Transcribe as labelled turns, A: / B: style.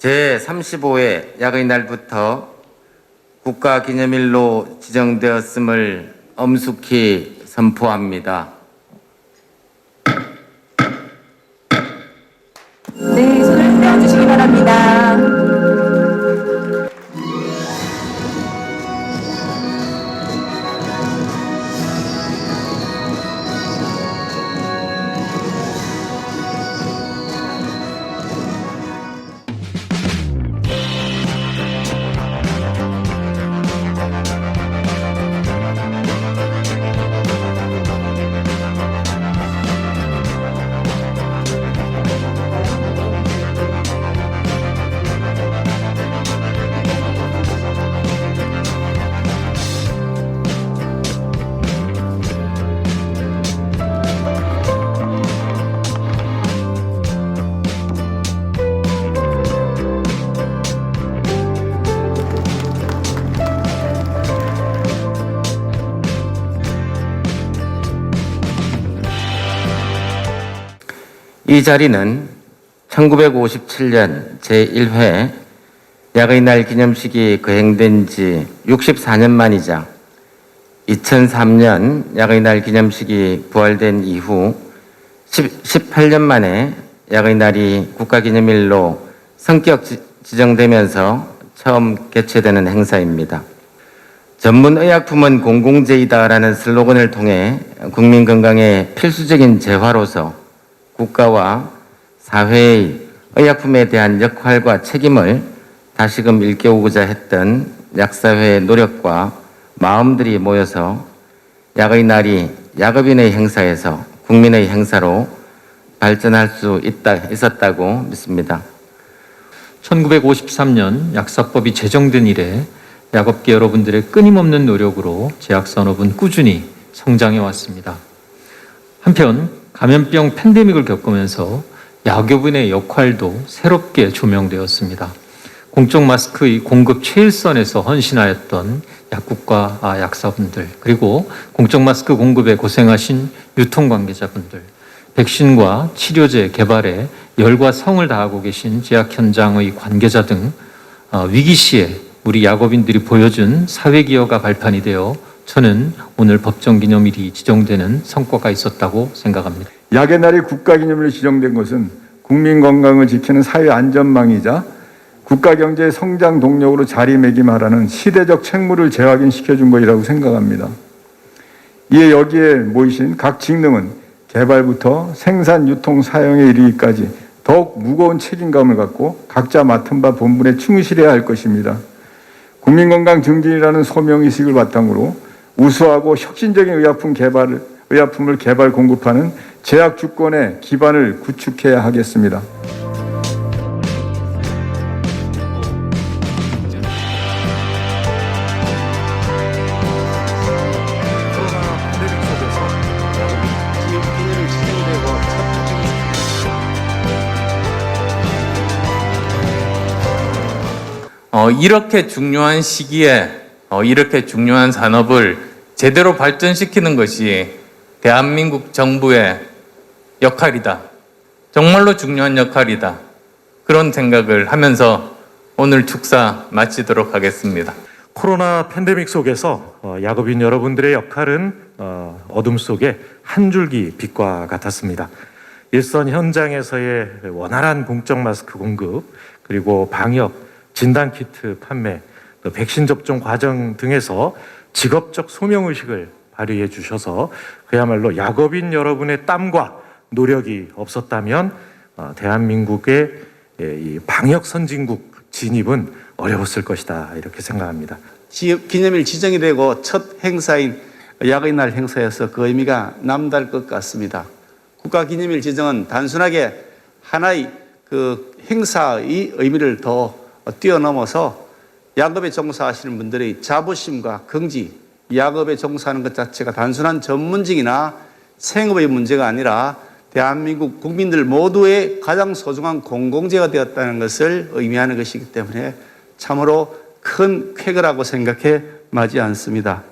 A: 제35회 야의 날부터 국가기념일로 지정되었음을 엄숙히 선포합니다.
B: 네, 손을 떼어주시기 바랍니다.
A: 이 자리는 1957년 제1회 야의 날 기념식이 거행된 지 64년 만이자 2003년 야의 날 기념식이 부활된 이후 10, 18년 만에 야의 날이 국가기념일로 성격 지- 지정되면서 처음 개최되는 행사입니다. 전문 의약품은 공공재이다라는 슬로건을 통해 국민 건강의 필수적인 재화로서 국가와 사회의 의약품에 대한 역할과 책임을 다시금 일깨우고자 했던 약사회의 노력과 마음들이 모여서 약의 날이 약업인의 행사에서 국민의 행사로 발전할 수 있다, 있었다고 믿습니다.
C: 1953년 약사법이 제정된 이래 약업계 여러분들의 끊임없는 노력으로 제약산업은 꾸준히 성장해 왔습니다. 한편 감염병 팬데믹을 겪으면서 약업인의 역할도 새롭게 조명되었습니다. 공적 마스크의 공급 최일선에서 헌신하였던 약국과 아, 약사분들 그리고 공적 마스크 공급에 고생하신 유통 관계자분들 백신과 치료제 개발에 열과 성을 다하고 계신 제약 현장의 관계자 등 어, 위기 시에 우리 약업인들이 보여준 사회 기여가 발판이 되어 저는 오늘 법정 기념일이 지정되는 성과가 있었다고 생각합니다.
D: 약의 날이 국가기념일로 지정된 것은 국민 건강을 지키는 사회 안전망이자 국가 경제의 성장 동력으로 자리매김하라는 시대적 책무를 재확인시켜 준 것이라고 생각합니다. 이에 여기에 모이신 각 직능은 개발부터 생산, 유통, 사용에 이르기까지 더욱 무거운 책임감을 갖고 각자 맡은 바 본분에 충실해야 할 것입니다. 국민건강 증진이라는 소명의식을 바탕으로 우수하고 혁신적인 의약품 개발을, 의약품을 개발 공급하는 제약 주권의 기반을 구축해야 하겠습니다.
E: 어, 이렇게 중요한 시기에 어, 이렇게 중요한 산업을 제대로 발전시키는 것이 대한민국 정부의 역할이다. 정말로 중요한 역할이다. 그런 생각을 하면서 오늘 축사 마치도록 하겠습니다.
F: 코로나 팬데믹 속에서 어, 야급인 여러분들의 역할은 어, 어둠 속에 한 줄기 빛과 같았습니다. 일선 현장에서의 원활한 공적 마스크 공급, 그리고 방역, 진단 키트 판매, 또 백신 접종 과정 등에서 직업적 소명 의식을 발휘해 주셔서 그야말로 야급인 여러분의 땀과 노력이 없었다면 어, 대한민국의 예, 이 방역 선진국 진입은 어려웠을 것이다 이렇게 생각합니다.
G: 지- 기념일 지정이 되고 첫 행사인 야의 날 행사여서 그 의미가 남다를 것 같습니다. 국가 기념일 지정은 단순하게 하나의 그 행사의 의미를 더 뛰어넘어서 야급에 종사하시는 분들의 자부심과 긍지, 야급에 종사하는 것 자체가 단순한 전문직이나 생업의 문제가 아니라 대한민국 국민들 모두의 가장 소중한 공공재가 되었다는 것을 의미하는 것이기 때문에 참으로 큰 쾌거라고 생각해 마지 않습니다.